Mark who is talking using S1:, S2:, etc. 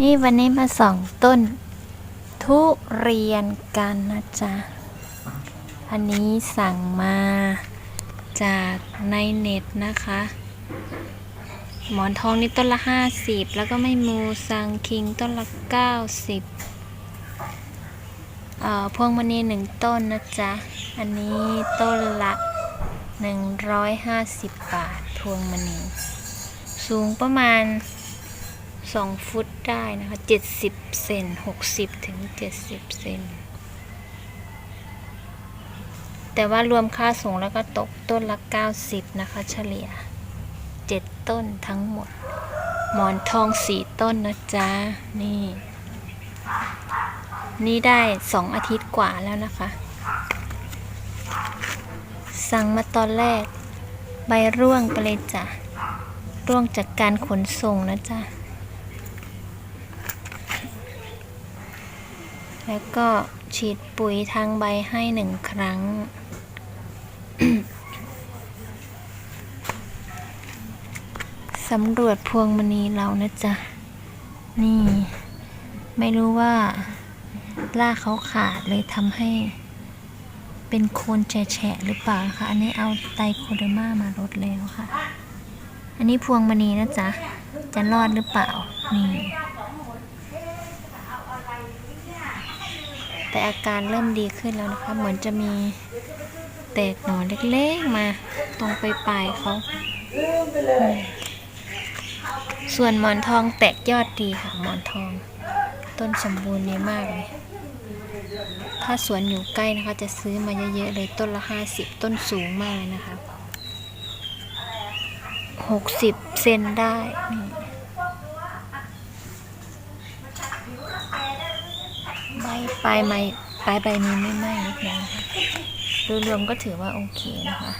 S1: นี่วันนี้มาส่องต้น ทุเรียนกันนะจ๊ะ อันนี้สั่งมาจากในเน็ตนะคะ หมอนทองนี่ต้นละ 50 แล้วก็ไม่มูซังคิงต้นละ 90เอ่อพวงมณีหนึ่งต้นนะจ๊ะ อันนี้ต้นละ 150 บาท พวงมณี สูงประมาณ 2ฟุตได้นะคะ70เซน60ถึง70เซนแต่ว่ารวมค่าส่งแล้วก็ตกต้นละ 90 นะคะ เฉลี่ย 7 ต้นทั้งหมด หมอนทอง4ต้นนะจ๊ะ นี่ นี่ได้ 2 อาทิตย์กว่าแล้วนะคะ สั่งมาตอนแรก ใบร่วงไปเลยจ้ะ ร่วงจากการขนส่งนะจ๊ะ แล้วก็ฉีดปุ๋ยทางใบให้หนึ่งครั้ง สำรวจพวงมณีเรานะจ๊ะ นี่ ไม่รู้ว่าล่ากเขาขาดเลยทำให้ เป็นโคนแฉะหรือเปล่าคะ อันนี้เอาไตโคเดอร์มามาลดแล้วค่ะ อันนี้พวงมณีนะจ๊ะ จะรอดหรือเปล่า นี่ แต่ อาการเริ่มดีขึ้นแล้วนะคะ เหมือนจะมีแตกหนอนเล็กๆมา ตรงไปปลายเขาส่วนหมอนทองแตกยอดดีค่ะหมอนทอง ต้นสมบูรณ์ดีมากเลย ถ้าสวนอยู่ใกล้นะคะ จะซื้อมาเยอะๆเลยต้นละห้าสิบต้นสูงมากเลยนะคะหกสิบเซนได้นี่ ใบปลายใบปลายใบนี้ไม่ไหม้นิดนึงค่ะโดยรวมก็ถือว่าโอเคนะคะ